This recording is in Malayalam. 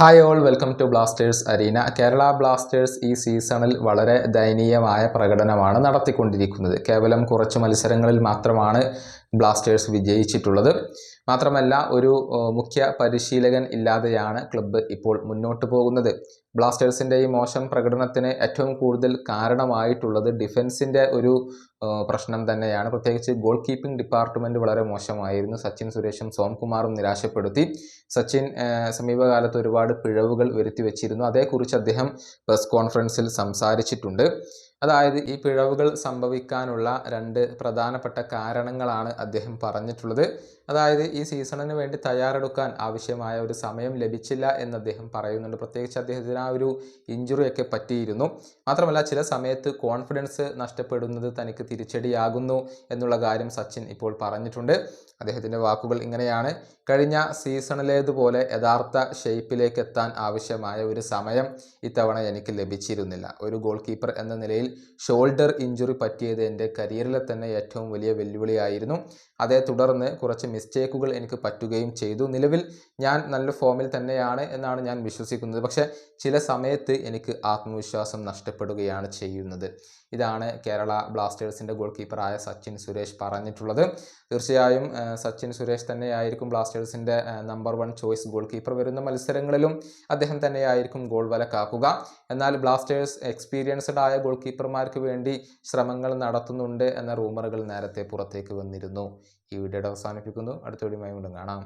Hi all welcome to Blasters arena Kerala Blasters ഈ സീസണിൽ വളരെ ദയനീയമായ പ്രകടനമാണ് നടത്തിക്കൊണ്ടിരിക്കുന്നത്. കേവലം കുറച്ച് മത്സരങ്ങളിൽ മാത്രമാണ് ബ്ലാസ്റ്റേഴ്സ് വിജയിച്ചിട്ടുള്ളത്. മാത്രമല്ല ഒരു മുഖ്യ പരിശീലകൻ ഇല്ലാതെയാണ് ക്ലബ്ബ് ഇപ്പോൾ മുന്നോട്ട് പോകുന്നത്. ബ്ലാസ്റ്റേഴ്സിന്റെ ഈ മോശം പ്രകടനത്തിന് ഏറ്റവും കൂടുതൽ കാരണമായിട്ടുള്ളത് ഡിഫൻസിന്റെ ഒരു പ്രശ്നം തന്നെയാണ്. പ്രത്യേകിച്ച് ഗോൾ കീപ്പിംഗ് ഡിപ്പാർട്ട്മെന്റ് വളരെ മോശമായിരുന്നു. സച്ചിൻ സുരേഷും സോംകുമാറും നിരാശപ്പെടുത്തി. സച്ചിൻ സമീപകാലത്ത് ഒരുപാട് പിഴവുകൾ വരുത്തി വെച്ചിരുന്നു അതേക്കുറിച്ച് അദ്ദേഹം പ്രസ് കോൺഫറൻസിൽ സംസാരിച്ചിട്ടുണ്ട്. അതായത് ഈ പിഴവുകൾ സംഭവിക്കാനുള്ള രണ്ട് പ്രധാനപ്പെട്ട കാരണങ്ങളാണ് അദ്ദേഹം പറഞ്ഞിട്ടുള്ളത്. അതായത് ഈ സീസണിന് വേണ്ടി തയ്യാറെടുക്കാൻ ആവശ്യമായ ഒരു സമയം ലഭിച്ചില്ല എന്ന് അദ്ദേഹം പറയുന്നുണ്ട്. പ്രത്യേകിച്ച് അദ്ദേഹത്തിന് ആ ഒരു ഇഞ്ചുറിയൊക്കെ പറ്റിയിരുന്നു. മാത്രമല്ല ചില സമയത്ത് കോൺഫിഡൻസ് നഷ്ടപ്പെടുന്നത് തനിക്ക് തിരിച്ചടിയാകുന്നു എന്നുള്ള കാര്യം സച്ചിൻ ഇപ്പോൾ പറഞ്ഞിട്ടുണ്ട്. അദ്ദേഹത്തിന്റെ വാക്കുകൾ ഇങ്ങനെയാണ്. കഴിഞ്ഞ സീസണിലേതുപോലെ യഥാർത്ഥ ഷേപ്പിലേക്ക് എത്താൻ ആവശ്യമായ ഒരു സമയം ഇത്തവണ എനിക്ക് ലഭിച്ചിരുന്നില്ല. ഒരു ഗോൾ കീപ്പർ എന്ന നിലയിൽ ഷോൾഡർ ഇഞ്ചുറി പറ്റിയത് എന്റെ കരിയറിലെ തന്നെ ഏറ്റവും വലിയ വെല്ലുവിളിയായിരുന്നു. അതേ തുടർന്ന് കുറച്ച് മിസ്റ്റേക്കുകൾ എനിക്ക് പറ്റുകയും ചെയ്തു. നിലവിൽ ഞാൻ നല്ല ഫോമിൽ തന്നെയാണ് എന്നാണ് ഞാൻ വിശ്വസിക്കുന്നത്. പക്ഷേ ചില സമയത്ത് എനിക്ക് ആത്മവിശ്വാസം നഷ്ടപ്പെടുകയാണ് ചെയ്യുന്നത്. ഇതാണ് കേരള ബ്ലാസ്റ്റേഴ്സിന്റെ ഗോൾ കീപ്പറായ സച്ചിൻ സുരേഷ് പറഞ്ഞിട്ടുള്ളത്. തീർച്ചയായും സച്ചിൻ സുരേഷ് തന്നെയായിരിക്കും ബ്ലാസ്റ്റേഴ്സിന്റെ number one choice goal keeper വരുന്ന മത്സരങ്ങളിലും അദ്ദേഹം തന്നെയായിരിക്കും ഗോൾ വല കാക്കുക എന്നാൽ ബ്ലാസ്റ്റേഴ്സ് എക്സ്പീരിയൻസ്ഡ് ആയ ഗോൾ കീപ്പർമാർക്ക് വേണ്ടി ശ്രമങ്ങൾ നടത്തുന്നുണ്ട് എന്ന റൂമറുകൾ നേരത്തെ പുറത്തേക്ക് വന്നിരുന്നു. ഈ വീഡിയോയുടെ അവസാനിപ്പിക്കുന്നു. അടുത്ത വീഡിയോയുമായി വീണ്ടും കാണാം.